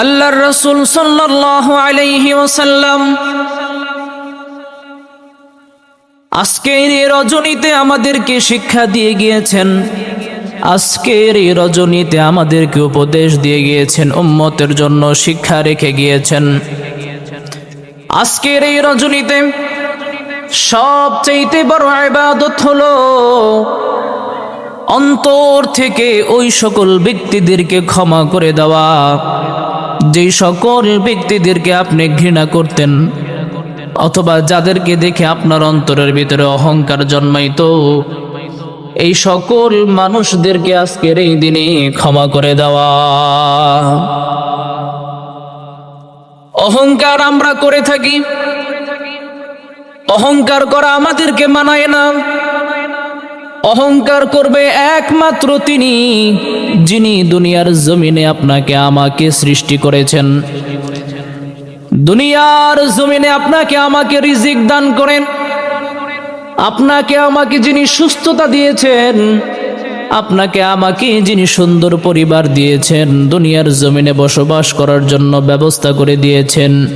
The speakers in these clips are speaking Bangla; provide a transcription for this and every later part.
আল্লাহর রসুল সাল্লাল্লাহু আলাইহি ওয়াসাল্লাম আজকের এই রজনীতে আমাদেরকে শিক্ষা দিয়ে গিয়েছেন। আজকের এই রজনীতে আমাদেরকে উপদেশ দিয়ে গিয়েছেন, উম্মতের জন্য শিক্ষা রেখে গিয়েছেন। আজকের এই রজনীতে সবচাইতে বড় ইবাদত হলো অন্তর থেকে ওই সকল ব্যক্তিদেরকে ক্ষমা করে দেওয়া। যেই সকল ব্যক্তিদেরকে আপনি ঘৃণা করতেন, অথবা যাদেরকে দেখে আপনার অন্তরের ভিতরে অহংকার জন্মাইতো, এই সকল মানুষদেরকে আজকের এই দিনে ক্ষমা করে দেওয়া। অহংকার আমরা করে থাকি, অহংকার করা আমাদেরকে মানায় না। অহংকার করবে একমাত্র তিনি, যিনি দুনিয়ার জমিনে আপনাকে আমাকে সৃষ্টি করেছেন। দুনিয়ার জমিনে আপনাকে আমাকে রিজিক দান করেন। আপনাকে আমাকে যিনি সুস্থতা দিয়েছেন, আপনাকে আমাকে যিনি সুন্দর পরিবার দিয়েছেন, দুনিয়ার জমিনে বসবাস করার জন্য ব্যবস্থা করে দিয়েছেন।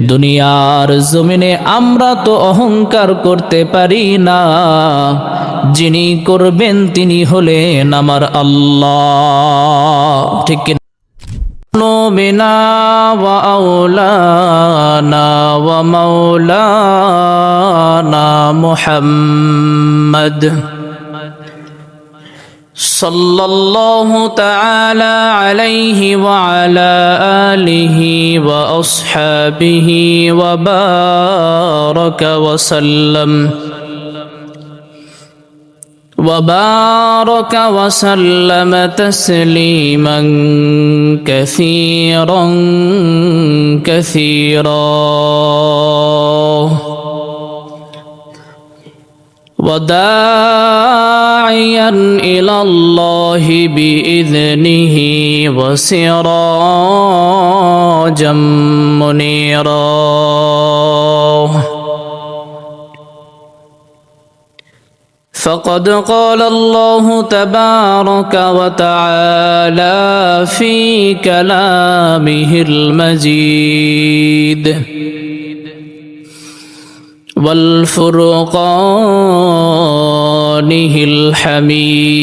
দুনিয়ার জমিনে আমরা তো অহংকার করতে পারি না। যিনি করবেন তিনি হলেন আমার আল্লাহ ঠিক কি بنا وأولانا ومولانا محمد صلى الله تعالى عليه وعلى آله وأصحابه وبارك وسلم وبارك وسلم تسليما كثيرا كثيرا. وداعيا إلى الله بإذنه وسراجا منيرا. فقد قال الله تبارك وتعالى في كلامه المجيد. والفرقانه الحميد.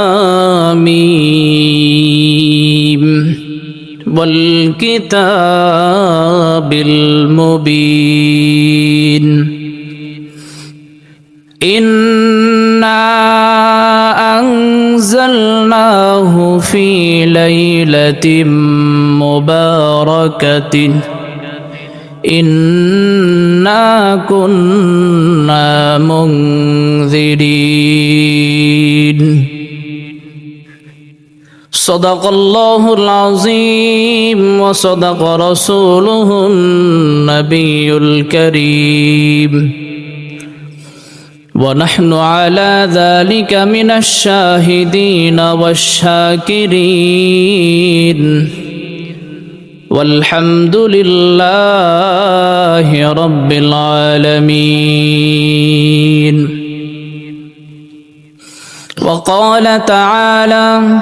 والكتاب المبين. إنا أنزلناه في ليلة مباركة. إنا كنا منذرين. صدق الله العظيم وصدق رسوله النبي الكريم. ونحن على ذلك من الشاهدين والشاكرين. والحمد لله رب العالمين. وقال تعالى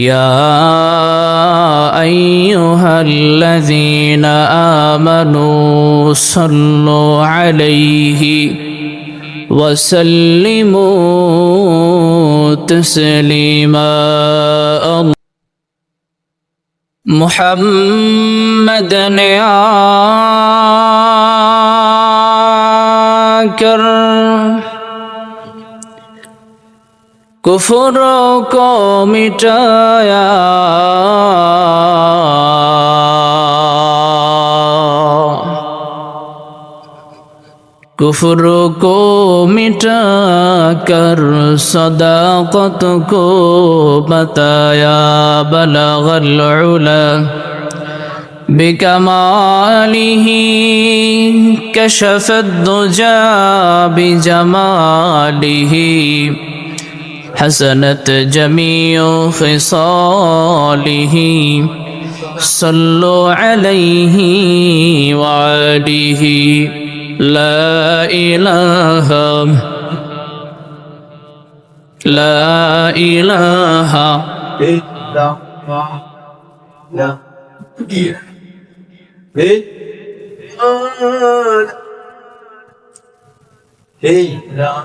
يا أيها الذين آمنوا صلوا عليه وسلموا تسليما. محمد آکر کفر কুফর কমিটায়া। কুফর কো কর সদা কত কো বতায়া বলগল উলা। بكماله كشف الدجى حسنت جميع خصاله. صلوا عليه وعليه. لا إله لا إله إلا الله. لا إلا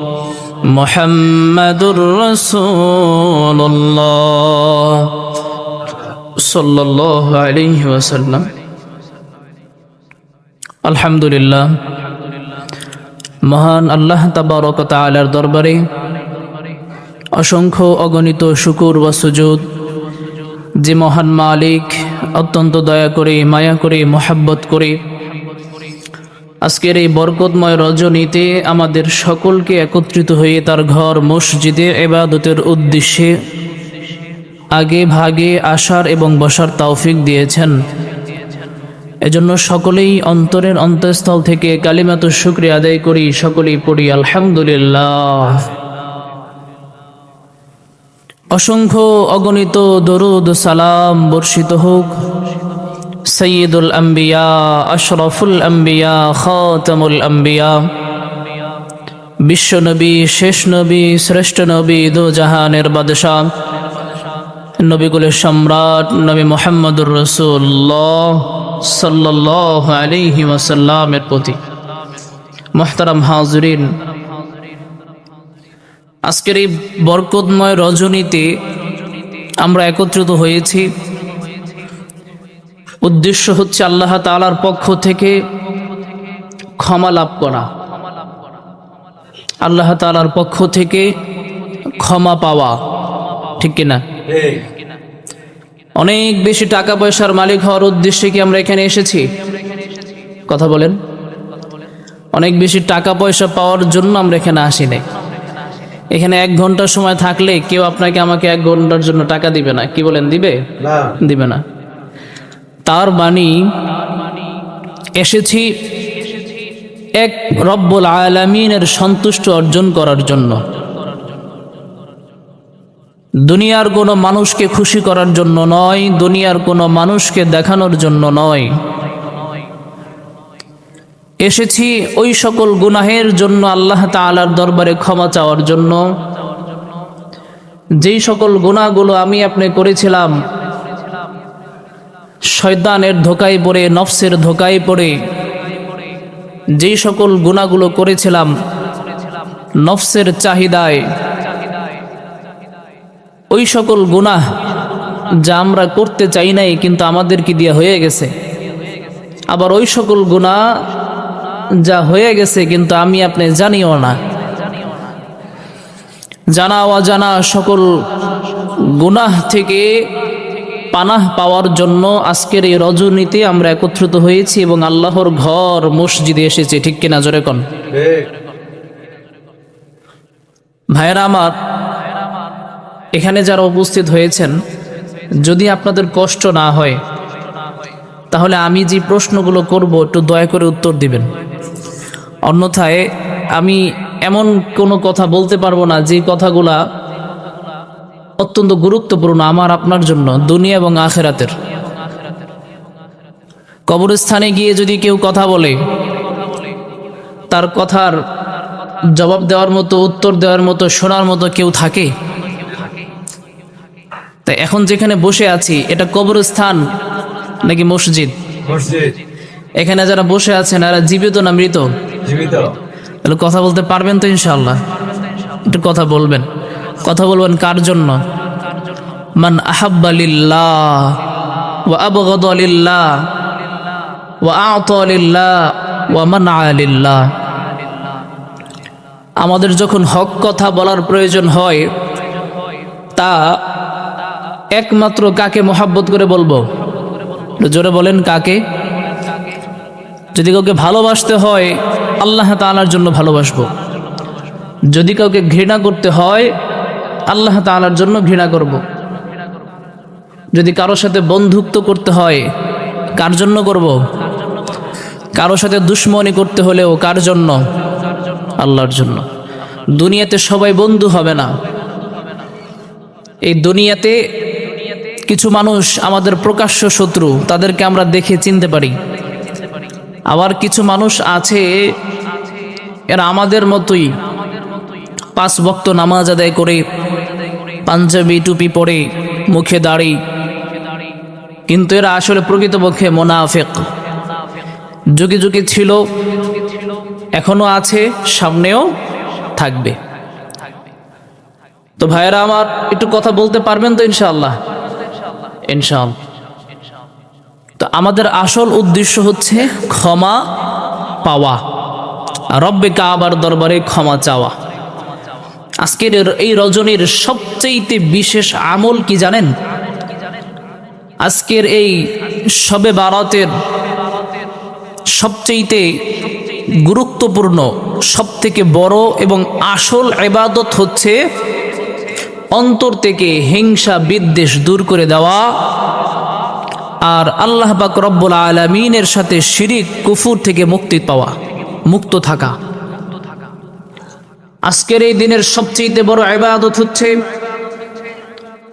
মোহাম্মদুর রসুল্লাহ সাল্লাহ আলাইহি ওয়াসাল্লাম। আলহামদুলিল্লাহ। মহান আল্লাহ তাবারকতা আলার দরবারে অসংখ্য অগণিত শুকুর বা সুজুদ, যে মহান মালিক, অত্যন্ত দয়া করে, মায়া করে, মোহাব্বত করে আজকের এই বরকতময় রজনীতে আমাদের সকলকে একত্রিত হয়ে তার ঘর, মসজিদে এবাদতের উদ্দেশ্যে আগে ভাগে আসার এবং বসার তৌফিক দিয়েছেন। এজন্য সকলেই অন্তরের অন্তঃস্থল থেকে কালিমাত শুক্রিয়া আদায় করি, সকলেই পড়ি, আলহামদুলিল্লাহ। অসংখ্য অগণিত দরুদ সালাম বর্ষিত হোক। সৈয়দুল আম্বিয়া, আশরফুল আম্বিয়া, খাতামুল আম্বিয়া। বিশ্বনবী শেষ নবী, শ্রেষ্ঠ নবী দু জাহানের বাদশাহ। নবীগুলের সম্রাট, নবী মোহাম্মদুর রসুল্লাহ সাল্লাহ আলিহি ওয়াসাল্লামের প্রতি। মোহতারাম হাজরিন, আজকের এই বরকতময় রজনীতে আমরা একত্রিত হয়েছি। উদ্দেশ্য হচ্ছে আল্লাহ তালার পক্ষ থেকে ক্ষমা লাভ করা। আল্লাহ তালার পক্ষ থেকে ক্ষমা পাওয়া। ঠিক কিনা? অনেক বেশি টাকা পয়সার মালিক হওয়ার উদ্দেশ্যে কি আমরা এখানে এসেছি? কথা বলেন। অনেক বেশি টাকা পয়সা পাওয়ার জন্য আমরা এখানে আসি নাই এখানে এক ঘণ্টার সময় থাকলে কেউ আপনাকে আমাকে এক ঘণ্টার জন্য টাকা দিবে না। কি বলেন দিবে? দিবে না। তার বাণী এসেছি এক রব্বুল আলামিনের সন্তুষ্ট অর্জন করার জন্য। দুনিয়ার কোনো মানুষকে খুশি করার জন্য নয়, দুনিয়ার কোনো মানুষকে দেখানোর জন্য নয়। এসেছি ওই সকল গুনাহের জন্য, আল্লাহ তাআলার দরবারে ক্ষমা চাওয়ার জন্য। যেই সকল গুনাহগুলো আমি আপনি করেছিলাম শয়তানের ধোকায় পড়ে, নফসের ধোকায় পড়ে। যেই সকল গুণাগুলো করেছিলাম, নফসের চাহিদায়, ওই সকল গুনাহ যা আমরা করতে চাই নাই, কিন্তু আমাদেরকে দিয়ে হয়ে গেছে। আবার ওই সকল গুণা যা হয়ে গেছে, কিন্তু আমি আপনি জানিও না। জানা অজানা সকল গুনাহ থেকে পানাহ পাওয়ার জন্য আজকের এই রজনীতে আমরা একত্রিত হয়েছি এবং আল্লাহর ঘর মসজিদে এসেছি, ঠিক কিনা জোরে কন? ভাইয়েরা আমার, এখানে যারা উপস্থিত হয়েছেন, যদি আপনাদের কষ্ট না হয়, তাহলে আমি যে প্রশ্নগুলো করব, একটু দয়া করে উত্তর দিবেন। অন্যথায় আমি এমন কোনো কথা বলতে পারব না যে কথাগুলা অত্যন্ত গুরুত্বপূর্ণ আমার আপনার জন্য দুনিয়া এবং আখেরাতের। কবরস্থানে গিয়ে যদি কেউ কথা বলে তার কথার জবাব দেওয়ার মতো উত্তর দেওয়ার মতো শোনার মতো কেউ থাকে? তাই এখন যেখানে বসে আছি এটা কবরস্থান নাকি মসজিদ? এখানে যারা বসে আছেন এরা জীবিত না মৃত? জীবিত। তাহলে কথা বলতে পারবেন তো ইনশাল্লাহ একটু কথা বলবেন। কথা বলবেন কার জন্য? মান আহাব্বা লিল্লাহ ওয়া আবগাদ লিল্লাহ ওয়া আ'তা লিল্লাহ ওয়া মানআ লিল্লাহ। আমাদের যখন হক কথা বলার প্রয়োজন হয়, তা একমাত্র কাকে মোহাব্বত করে বলব? জোরে বলেন কাকে? যদি কাউকে ভালোবাসতে হয়, আল্লাহ তাআলার জন্য ভালোবাসবো। যদি কাউকে ঘৃণা করতে হয় আল্লাহ তাআলার জন্য ঘৃণা করব। যদি কারোর সাথে বন্ধুত্ব করতে হয়, কার জন্য করব। কারোর সাথে দুশ্মনী করতে হলেও কার জন্য আল্লাহর জন্য দুনিয়াতে সবাই বন্ধু হবে না এই দুনিয়াতে কিছু মানুষ আমাদের প্রকাশ্য শত্রু, তাদেরকে আমরা দেখে চিনতে পারি আবার কিছু মানুষ আছে, এরা আমাদের মতোই পাঁচ বক্ত নামাজ আদায় করে পাঞ্জাবি টুপি পরে মুখে দাড়ি। কিন্তু এরা আসলে প্রকৃতপক্ষে মোনাফেক। যুগে যুগে ছিল, এখনও আছে, সামনেও থাকবে। তো ভাইয়েরা আমার একটু কথা বলতে পারবেন তো ইনশাআল্লাহ? ইনশাআল্লাহ। তো আমাদের আসল উদ্দেশ্য হচ্ছে ক্ষমা পাওয়া। রব্বে কাবার দরবারে ক্ষমা চাওয়া। আজকের এই রজনীর সবচেয়েতে বিশেষ আমল কি জানেন? আজকের এই সবে বারাতের সবচেয়েতে গুরুত্বপূর্ণ, সবথেকে বড় এবং আসল এবাদত হচ্ছে অন্তর থেকে হিংসা, বিদ্বেষ দূর করে দেওয়া। আর আল্লাহ পাক রব্বুল আলমিনের সাথে শিরিক, কুফুর থেকে মুক্তি পাওয়া, মুক্ত থাকা। আজকের এই দিনের সবচেয়ে বড় ইবাদত হচ্ছে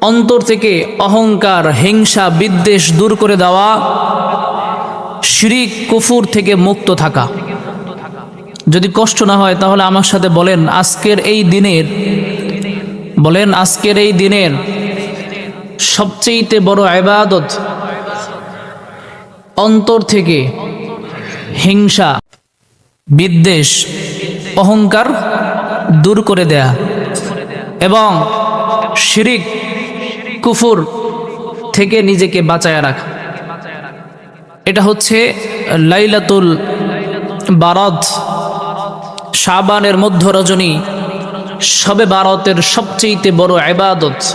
অন্তর থেকে অহংকার, হিংসা, বিদ্বেষ দূর করে দেওয়া, শিরিক, কুফুর থেকে মুক্ত থাকা। যদি কষ্ট না হয়, তাহলে আমার সাথে বলেন, আজকের এই দিনের, বলেন, আজকের এই দিনের সবচেয়েতে বড় ইবাদত অন্তর থেকে হিংসা, বিদ্বেষ, অহংকার দূর করে দেয়া। এবং শিরিক, কুফুর থেকে নিজেকে বাঁচায় রাখা। এটা হচ্ছে লাইলাতুল বারদ শাবানের মধ্য রজনী সবে বারতের সবচেয়েতে বড় ইবাদত।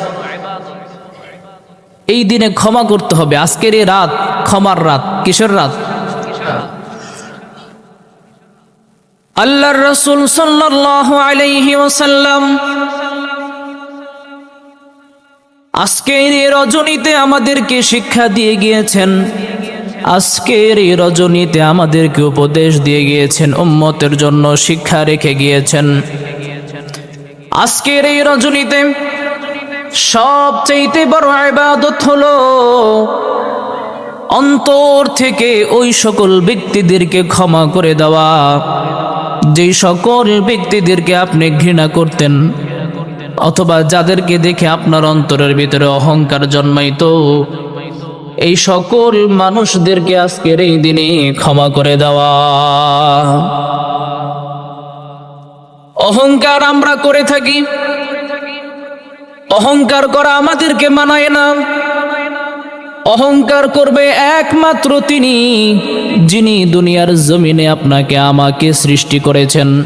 এই দিনে ক্ষমা করতে হবে। আজকের রাত ক্ষমার রাত কিশোর রাত? আল্লাহর রসুল সাল্লাল্লাহু আলাইহি ওয়াসাল্লাম আজকের এই রজনীতে আমাদেরকে শিক্ষা দিয়ে গিয়েছেন। আজকের এই রজনীতে আমাদেরকে উপদেশ দিয়ে গিয়েছেন, উম্মতের জন্য শিক্ষা রেখে গিয়েছেন। আজকের এই রজনীতে সবচেয়েতে বড় ইবাদত হলো অন্তর থেকে ওই সকল ব্যক্তিদেরকে ক্ষমা করে দেওয়া। যেই সকল ব্যক্তিদেরকে আপনি ঘৃণা করতেন, অথবা যাদেরকে দেখে আপনার অন্তরের ভিতরে অহংকার জন্মাইতো, এই সকল মানুষদেরকে আজকের এই দিনে ক্ষমা করে দেওয়া। অহংকার আমরা করে থাকি। অহংকার করা আমাদেরকে মানায় না। অহংকার করবে একমাত্র তিনি, যিনি দুনিয়ার জমিনে আপনাকে, আমাকে সৃষ্টি করেছেন।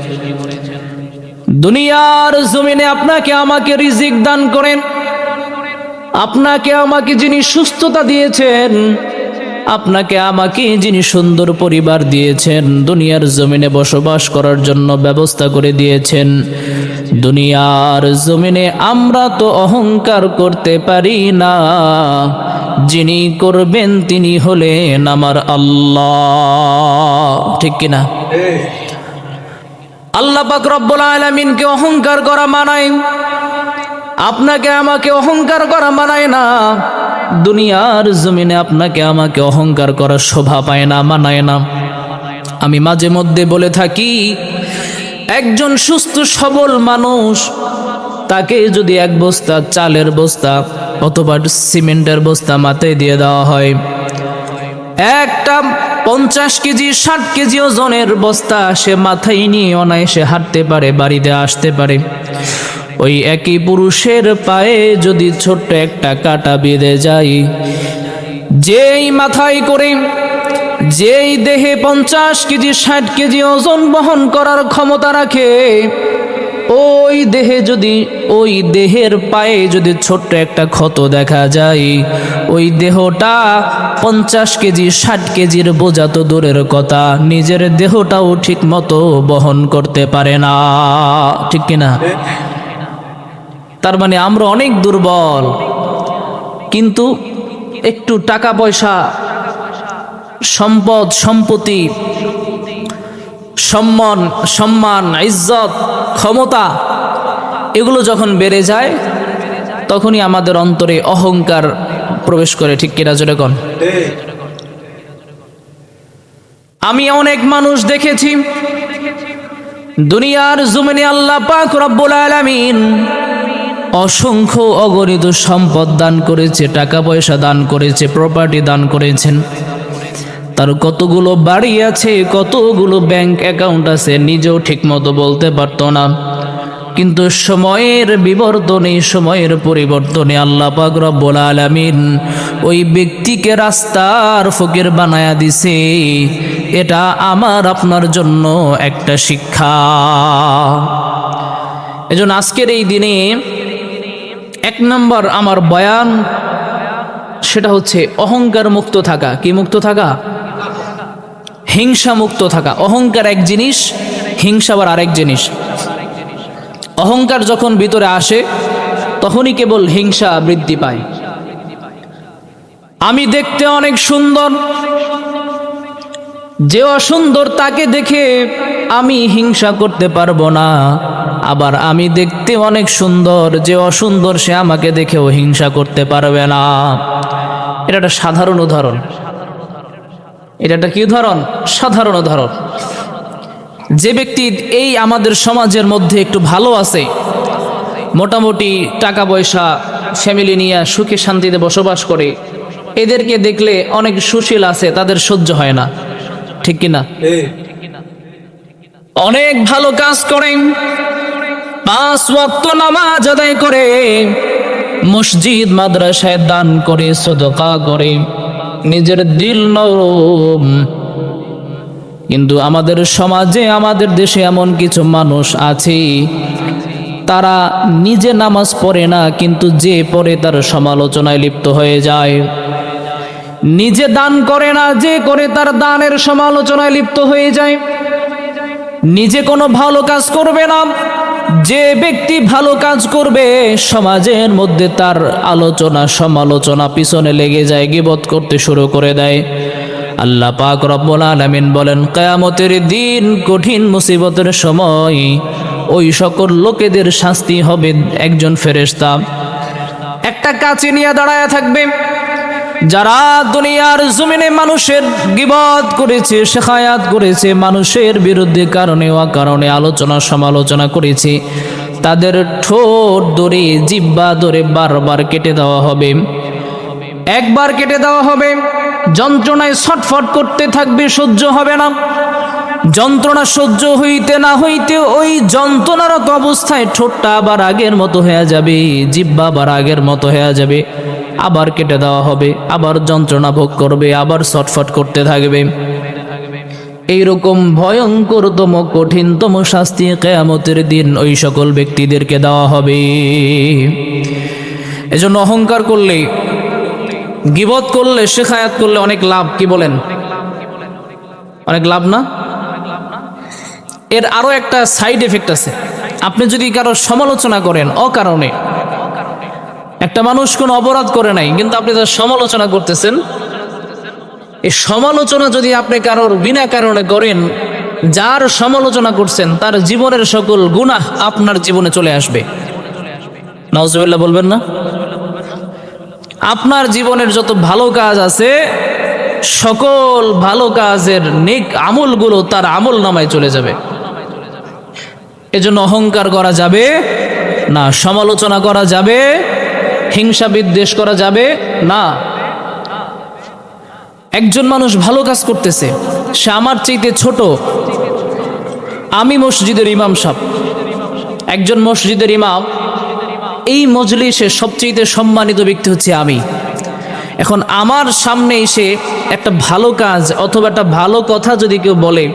দুনিয়ার জমিনে আপনাকে, আমাকে রিজিক দান করেন। আপনাকে, আমাকে যিনি সুস্থতা দিয়েছেন আপনাকে আমাকে যিনি সুন্দর পরিবার দিয়েছেন দুনিয়ার জমিনে বসবাস করার জন্য ব্যবস্থা করে দিয়েছেন। দুনিয়ার জমিনে আমরা তো অহংকার করতে পারি না। যিনি করবেন তিনি হলেন আমার আল্লাহ। ঠিক কিনা আল্লাহ পাক রব্বুল আলামিনকে অহংকার করা মানায়। আপনাকে আমাকে অহংকার করা মানায় না। দুনিয়ার জমিনে আপনাকে আমাকে অহংকার করার শোভা পায় না, মানায় না। আমি মাঝে মধ্যে বলে থাকি, একজন সুস্থ, সবল মানুষ, তাকে যদি এক বস্তা চালের বস্তা অথবা সিমেন্টের বস্তা মাথায় দিয়ে দেওয়া হয়, একটা পঞ্চাশ কেজি, ষাট কেজি ওজনের বস্তা সে মাথায় নিয়ে অনায়াসে হাঁটতে পারে, বাড়িতে আসতে পারে। ওই একই পুরুষের পায়ে যদি ছোট্ট একটা কাটা বেঁধে যায় যেই মাথায় করে, যেই দেহে পঞ্চাশ কেজি, ষাট কেজি ওজন বহন করার ক্ষমতা রাখে, ওই দেহে যদি, ওই দেহের পায়ে যদি ছোট্ট একটা ক্ষত দেখা যায়, ওই দেহটা পঞ্চাশ কেজি, ষাট কেজির বোঝা তো দূরের কথা, নিজের দেহটাও ঠিক মতো বহন করতে পারে না। ঠিক কিনা? তার মানে আমরা অনেক দুর্বল। কিন্তু একটু টাকা পয়সা, সম্পদ, সম্পত্তি, সম্মান সম্মান, ইজ্জত, ক্ষমতা, এগুলো যখন বেড়ে যায়, তখনই আমাদের অন্তরে অহংকার প্রবেশ করে, ঠিক কিনা জোরে কন? আমি অনেক মানুষ দেখেছি, দুনিয়ার জমিনে আল্লাহ পাক রব্বুল আলামিন অসংখ্য অগণিত সম্পদ দান করেছে, টাকা পয়সা দান করেছে প্রপার্টি দান করেছেন। তার কতগুলো বাড়ি আছে, কতগুলো ব্যাংক অ্যাকাউন্ট আছে, নিজেও ঠিকমতো বলতে পারতো না। কিন্তু সময়ের বিবর্তনে, সময়ের পরিবর্তনে আল্লাহ পাক রব্বুল আলামিন ওই ব্যক্তিকে রাস্তার ফকির বানায়া দিছে। এটা আমার, আপনার জন্য একটা শিক্ষা। এজন্য আজকের এই দিনে এক নম্বর আমার বয়ান, সেটা হচ্ছে অহংকার মুক্ত থাকা। কি মুক্ত থাকা? হিংসা মুক্ত থাকা। অহংকার এক জিনিস, হিংসা আবার আরেক জিনিস। অহংকার যখন ভিতরে আসে, তখনই কেবল হিংসা বৃদ্ধি পায়। আমি দেখতে অনেক সুন্দর, যে অসুন্দর তাকে দেখে আমি হিংসা করতে পারব না। আবার আমি দেখতে অনেক সুন্দর যে অসুন্দর সে আমাকে দেখেও হিংসা করতে পারবে না। এটা একটা সাধারণ উদাহরণ। এটা একটা কি উদাহরণ? সাধারণ উদাহরণ। যে ব্যক্তি এই আমাদের সমাজের মধ্যে একটু ভালো আছে মোটামুটি টাকা পয়সা ফ্যামিলি নিয়ে সুখে শান্তিতে বসবাস করে এদেরকে দেখলে অনেক সুশীল আছে তাদের সহ্য হয় না। ঠিক কিনা? অনেক ভালো কাজ করেন পাঁচ ওয়াক্ত নামাজ আদায় করে মসজিদ, মাদ্রাসায় দান করে, সদকা করে। নিজের দিল নরম। কিন্তু আমাদের সমাজে, আমাদের দেশে এমন কিছু মানুষ আছে, তারা নিজে নামাজ পড়ে না, কিন্তু যে পড়ে তার সমালোচনায় লিপ্ত হয়ে যায়। নিজে দান করে না, যে করে তার দানের সমালোচনায় লিপ্ত হয়ে যায়। নিজে কোনো ভালো কাজ করবে না। যে ব্যক্তি ভালো কাজ করবে, সমাজের মধ্যে তার আলোচনা, সমালোচনা পিছনে লেগে যায়, গিবত করতে শুরু করে দেয়। আল্লাহ পাক রব্বুল আলামিন বলেন, কিয়ামতের দিন কঠিন মুসিবতের সময় ওই সকল লোকেদের শাস্তি হবে একজন ফেরেশতা। একটা কাছে নিয়ে দাঁড়ায় থাকবে। যারা দুনিয়ার জমিনে মানুষের গিবত করেছে, শেখায়াত করেছে, মানুষের বিরুদ্ধে কারণে কারণে আলোচনা, সমালোচনা করেছে, তাদের ঠোঁট ধরে, জিব্বা ধরে বারবার কেটে দেওয়া হবে। একবার কেটে দেওয়া হবে। যন্ত্রণায় ছটফট করতে থাকবে, সহ্য হবে না। যন্ত্রণা সহ্য হইতে না হইতে ওই যন্ত্রণারত অবস্থায় ঠোঁটটা আবার আগের মতো হয়ে যাবে, জিব্বা আবার আগের মতো হয়ে যাবে। আবার কেটে দেওয়া হবে, আবার যন্ত্রণা ভোগ করবে, আবার ছটফট করতে থাকবে। এইরকম ভয়ঙ্করতম কঠিনতম শাস্তি কেয়ামতের দিন ওই সকল ব্যক্তিদেরকে দেওয়া হবে। এজন্য অহংকার করলে, গিবত করলে, শেখায়াত করলে অনেক লাভ, কি বলেন? অনেক লাভ না? এর আরও একটা সাইড এফেক্ট আছে। আপনি যদি কারও সমালোচনা করেন অকারণে একটা মানুষ কোনো অপরাধ করে নাই, কিন্তু আপনি তার সমালোচনা করতেছেন। এই সমালোচনা যদি আপনি কারোর বিনা কারণে করেন, যার সমালোচনা করছেন, তার জীবনের সকল গুনাহ আপনার জীবনে চলে আসবে। নওয়াজবিল্লাহ বলবেন না? আপনার জীবনের যত ভালো কাজ আছে, সকল ভালো কাজের নেক আমলগুলো তার আমল নামায় চলে যাবে। এজন্য অহংকার করা যাবে না, সমালোচনা করা যাবে হিংসা বিদ্বেষ করা যাবে? না। একজন মানুষ ভালো কাজ করতেছে, সে আমার চাইতে ছোট। আমি মসজিদের ইমাম সাহেব। একজন মসজিদের ইমাম, এই মজলিসে সবচেয়ে সম্মানিত ব্যক্তি হচ্ছে আমি। এখন আমার সামনে এসে একটা ভালো কাজ অথবা একটা ভালো কথা যদি কেউ বলে,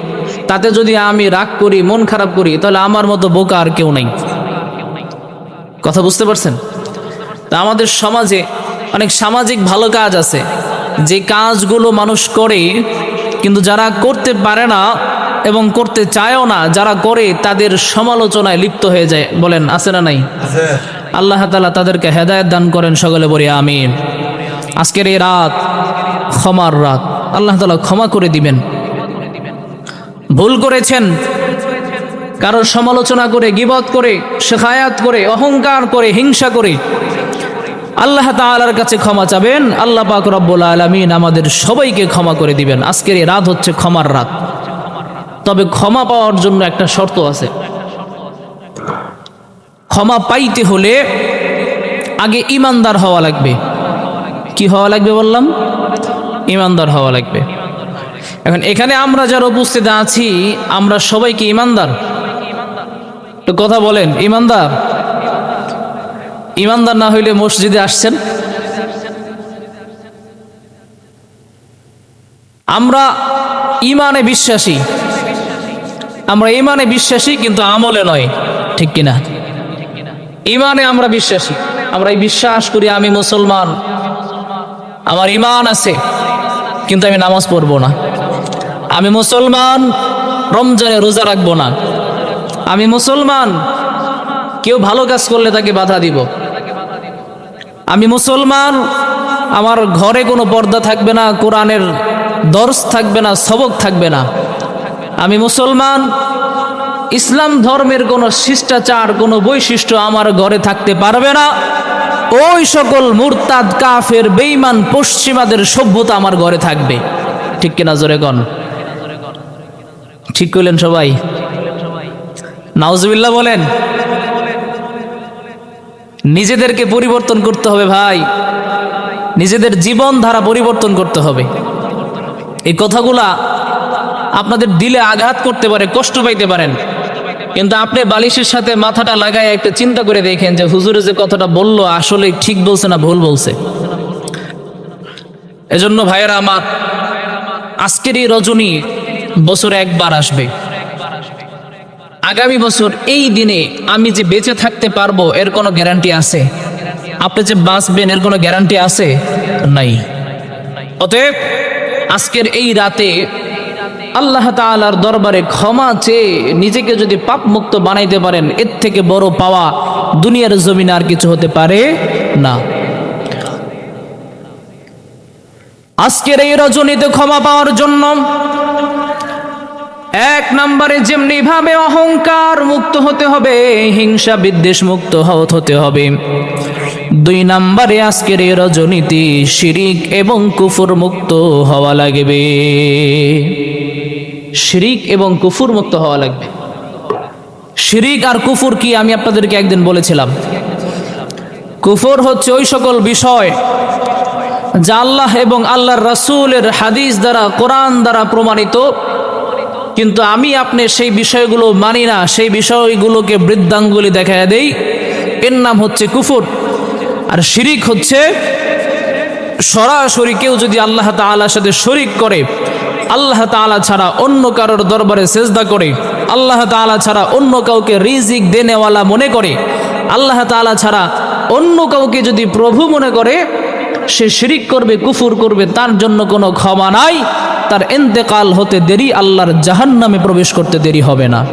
তাতে যদি আমি রাগ করি, মন খারাপ করি, তাহলে আমার মতো বোকা আর কেউ নাই। কথা বুঝতে পারছেন? আমাদের সমাজে অনেক সামাজিক ভালো কাজ আছে। যে কাজগুলো মানুষ করে কিন্তু যারা করতে পারে না এবং করতে চায়ও না যারা করে তাদের সমালোচনায় লিপ্ত হয়ে যায়। বলেন আছে না নাই? আল্লাহ তালা তাদেরকে হেদায়ত দান করেন সকলে বলি আমিন। আজকের এই রাত ক্ষমার রাত। আল্লাহ তালা ক্ষমা করে দিবেন। ভুল করেছেন। কারোর সমালোচনা করে গিবত করে শেখায়াত করে অহংকার করে হিংসা করে আল্লাহ তাআলার কাছে ক্ষমা চাবেন, আল্লাহ পাক রব্বুল আলামিন আমাদের সবাইকে ক্ষমা করে দিবেন। আজকের এই রাত হচ্ছে ক্ষমার রাত। তবে ক্ষমা পাওয়ার জন্য একটা শর্ত আছে। ক্ষমা পাইতে হলে আগে ইমানদার হওয়া লাগবে। কি হওয়া লাগবে বললাম? ইমানদার হওয়া লাগবে। এখন এখানে আমরা যারা উপস্থিত আছি, আমরা সবাই কি ইমানদার একটু কথা বলেন ইমানদার ইমানদার না হইলে মসজিদে আসছেন। আমরা ইমানে বিশ্বাসী। আমরা ইমানে বিশ্বাসী কিন্তু আমলে নয়, ঠিক কিনা? ইমানে আমরা বিশ্বাসী। আমরা এই বিশ্বাস করি আমি মুসলমান। আমার ইমান আছে, কিন্তু আমি নামাজ পড়ব না। আমি মুসলমান, রমজানে রোজা রাখব না। আমি মুসলমান, কেউ ভালো কাজ করলে তাকে বাধা দিব। আমি মুসলমান, আমার ঘরে কোনো পর্দা থাকবে না, কোরআনের দর্শ থাকবে না, সবক থাকবে না। আমি মুসলমান, ইসলাম ধর্মের কোনো শিষ্টাচার, কোনো বৈশিষ্ট্য আমার ঘরে থাকতে পারবে না। ওই সকল মুরতাদ, কাফের বেইমান পশ্চিমাদের সভ্যতা আমার ঘরে থাকবে। ঠিক কিনা জোরে কন? ঠিক করলেন সবাই? নাউজবিল্লাহ বলেন। নিজেদেরকে পরিবর্তন করতে হবে ভাই। নিজেদের জীবন ধারা পরিবর্তন করতে হবে। এই কথাগুলা আপনাদের দিলে আঘাত করতে পারে, কষ্ট পাইতে পারেন। কিন্তু আপনি বালিশের সাথে মাথাটা লাগায় একটা চিন্তা করে দেখেন যে হুজুরে যে কথাটা বলল, আসলে ঠিক বলছে না ভুল বলছে। এজন্য ভাইয়েরা আমার আজকের এই রজনী বছরে একবার আসবে। আগামী বছর এই দিনে আমি যে বেঁচে থাকতে পারব, এর কোনো গ্যারান্টি আছে? আপনি যে বাঁচবেন, এর কোনো গ্যারান্টি আছে? নাই। অতএব আজকের এই রাতে আল্লাহ তাআলার দরবারে ক্ষমা চেয়ে নিজেকে যদি পাপ মুক্ত বানাইতে পারেন, এর থেকে বড় পাওয়া দুনিয়ার জমিনে আর কিছু হতে পারে না। আজকের এই রজনীতে ক্ষমা পাওয়ার জন্য এক নম্বরে যেমনি ভাবে অহংকার মুক্ত হতে হবে, হিংসা বিদ্বেষ মুক্ত হতে হবে। দুই নম্বরে আজকের এই রজনীতি শিরিক এবং কুফুর মুক্ত হওয়া লাগবে। শিরিক এবং কুফুর মুক্ত হওয়া লাগবে। শিরিক আর কুফুর কি আমি আপনাদেরকে একদিন বলেছিলাম। কুফর হচ্ছে ওই সকল বিষয় যা আল্লাহ এবং আল্লাহর রাসূলের হাদিস দ্বারা, কোরআন দ্বারা প্রমাণিত। কিন্তু আমি আপনি সেই বিষয়গুলো মানি না, সেই বিষয়গুলোকে বৃদ্ধাঙ্গুলি দেখায় দেই। এর নাম হচ্ছে কুফুর। আর শিরিক হচ্ছে সরাসরি কেউ যদি আল্লাহ তালার সাথে শরিক করে, আল্লাহ তাআলা ছাড়া অন্য কারোর দরবারে সেজদা করে, আল্লাহ তাআলা ছাড়া অন্য কাউকে রিজিক দেনেওয়ালা মনে করে, আল্লাহ তাআলা ছাড়া অন্য কাউকে যদি প্রভু মনে করে সে শিরিক করবে, কুফুর করবে, তার জন্য কোনো ক্ষমা নাই। তার এন্তেকাল হতে দেরি, আল্লাহর জাহান নামে প্রবেশ করতে দেরি হবে না।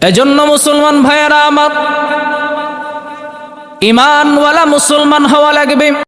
এজন্য মুসলমান ভাইয়েরা আমার ইমানওয়ালা মুসলমান হওয়া লাগবে।